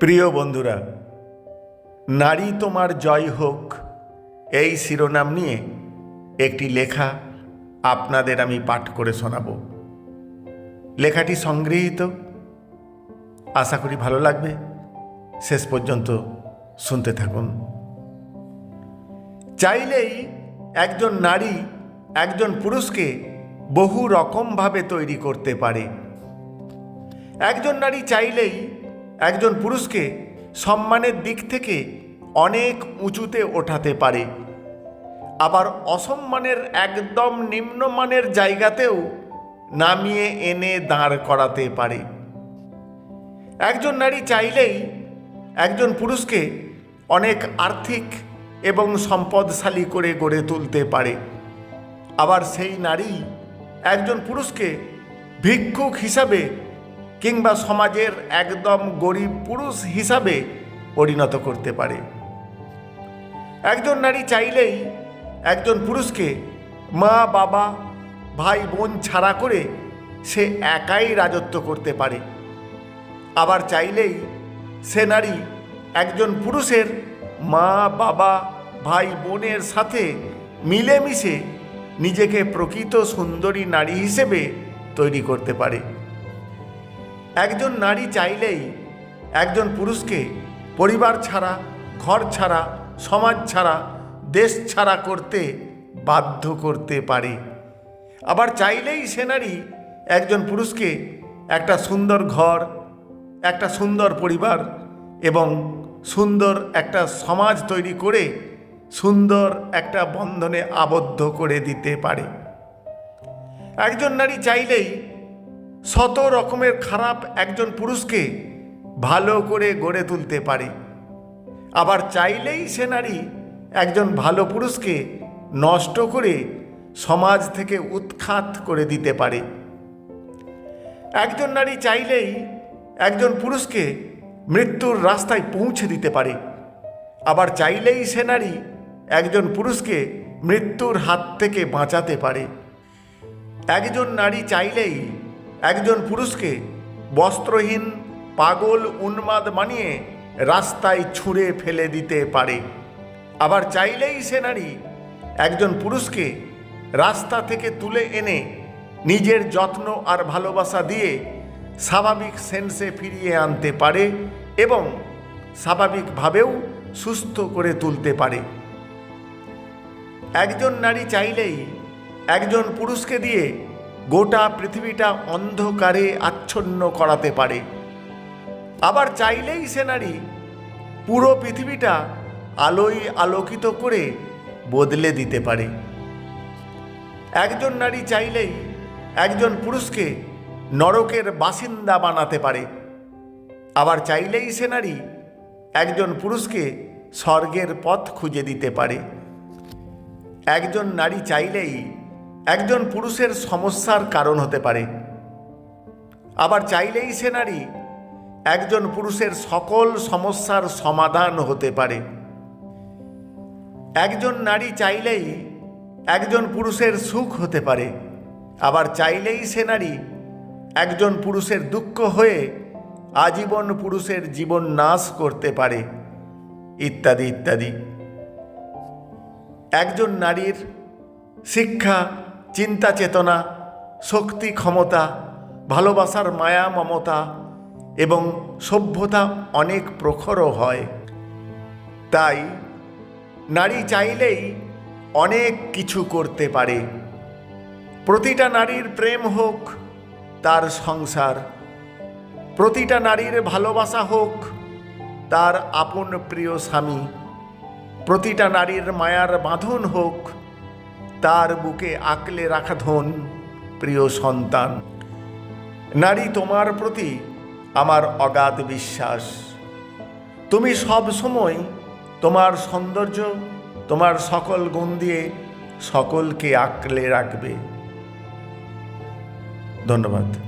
প্রিয় বন্ধুরা, নারী তোমার জয় হোক, এই শিরোনাম নিয়ে একটি লেখা আপনাদের আমি পাঠ করে শোনাব। লেখাটি সংগৃহীত। আশা করি ভালো লাগবে। শেষ পর্যন্ত শুনতে থাকুন। চাইলেই একজন নারী একজন পুরুষকে বহু রকমভাবে তৈরি করতে পারে। একজন নারী চাইলেই একজন পুরুষকে সম্মানের দিক থেকে অনেক উঁচুতে ওঠাতে পারে। আবার অসম্মানের একদম নিম্নমানের জায়গাতেও নামিয়ে এনে দাঁড় করাতে পারে। একজন নারী চাইলেই একজন পুরুষকে অনেক আর্থিক এবং সম্পদশালী করে গড়ে তুলতে পারে। আবার সেই নারী একজন পুরুষকে ভিক্ষুক হিসাবে কিংবা সমাজের একদম গরিব পুরুষ হিসাবে পরিণত করতে পারে। একজন নারী চাইলেই একজন পুরুষকে মা, বাবা, ভাই, বোন ছাড়া করে সে একাই রাজত্ব করতে পারে। আবার চাইলেই সে নারী একজন পুরুষের মা, বাবা, ভাই, বোনের সাথে মিলেমিশে নিজেকে প্রকৃত সুন্দরী নারী হিসেবে তৈরি করতে পারে। একজন নারী চাইলেই একজন পুরুষকে পরিবার ছাড়া, ঘর ছাড়া, সমাজ ছাড়া, দেশ ছাড়া করতে বাধ্য করতে পারে। আবার চাইলেই সে নারী একজন পুরুষকে একটা সুন্দর ঘর, একটা সুন্দর পরিবার এবং সুন্দর একটা সমাজ তৈরি করে সুন্দর একটা বন্ধনে আবদ্ধ করে দিতে পারে। একজন নারী চাইলেই শত রকমের খারাপ একজন পুরুষকে ভালো করে গড়ে তুলতে পারে। আবার চাইলেই সে নারী একজন ভালো পুরুষকে নষ্ট করে সমাজ থেকে উৎখাত করে দিতে পারে। একজন নারী চাইলেই একজন পুরুষকে মৃত্যুর রাস্তায় পৌঁছে দিতে পারে। আবার চাইলেই সে নারী একজন পুরুষকে মৃত্যুর হাত থেকে বাঁচাতে পারে। একজন নারী চাইলেই একজন পুরুষকে বস্ত্রহীন, পাগল, উন্মাদ মানিয়ে রাস্তায় ছুঁড়ে ফেলে দিতে পারে। আবার চাইলেই সে নারী একজন পুরুষকে রাস্তা থেকে তুলে এনে নিজের যত্ন আর ভালোবাসা দিয়ে স্বাভাবিক সেন্সে ফিরিয়ে আনতে পারে এবং স্বাভাবিকভাবেও সুস্থ করে তুলতে পারে। একজন নারী চাইলেই একজন পুরুষকে দিয়ে গোটা পৃথিবীটা অন্ধকারে আচ্ছন্ন করাতে পারে। আবার চাইলেই সে নারী পুরো পৃথিবীটা আলোয় আলোকিত করে বদলে দিতে পারে। একজন নারী চাইলেই একজন পুরুষকে নরকের বাসিন্দা বানাতে পারে। আবার চাইলেই সে নারী একজন পুরুষকে স্বর্গের পথ খুঁজে দিতে পারে। একজন নারী চাইলেই একজন পুরুষের সমস্যার কারণ হতে পারে। আবার চাইলেই সে নারী একজন পুরুষের সকল সমস্যার সমাধান হতে পারে। একজন নারী চাইলেই একজন পুরুষের সুখ হতে পারে। আবার চাইলেই সে নারী একজন পুরুষের দুঃখ হয়ে আজীবন পুরুষের জীবন নাশ করতে পারে। ইত্যাদি ইত্যাদি। একজন নারীর শিক্ষা চিন্তা চেতনা, শক্তি ক্ষমতা, ভালোবাসার মায়া মমতা এবং সভ্যতা অনেক প্রখরও হয়। তাই নারী চাইলেই অনেক কিছু করতে পারে। প্রতিটা নারীর প্রেম হোক, তার সংসার। প্রতিটা নারীর ভালোবাসা হোক, তার আপন প্রিয় স্বামী। প্রতিটা নারীর মায়ার বাঁধন হোক তার বুকে আঁকলে রাখা ধন, প্রিয় সন্তান। নারী তোমার প্রতি আমার অগাধ বিশ্বাস। তুমি সব সময় তোমার সৌন্দর্য, তোমার সকল গুণ দিয়ে সকলকে আঁকলে রাখবে। ধন্যবাদ।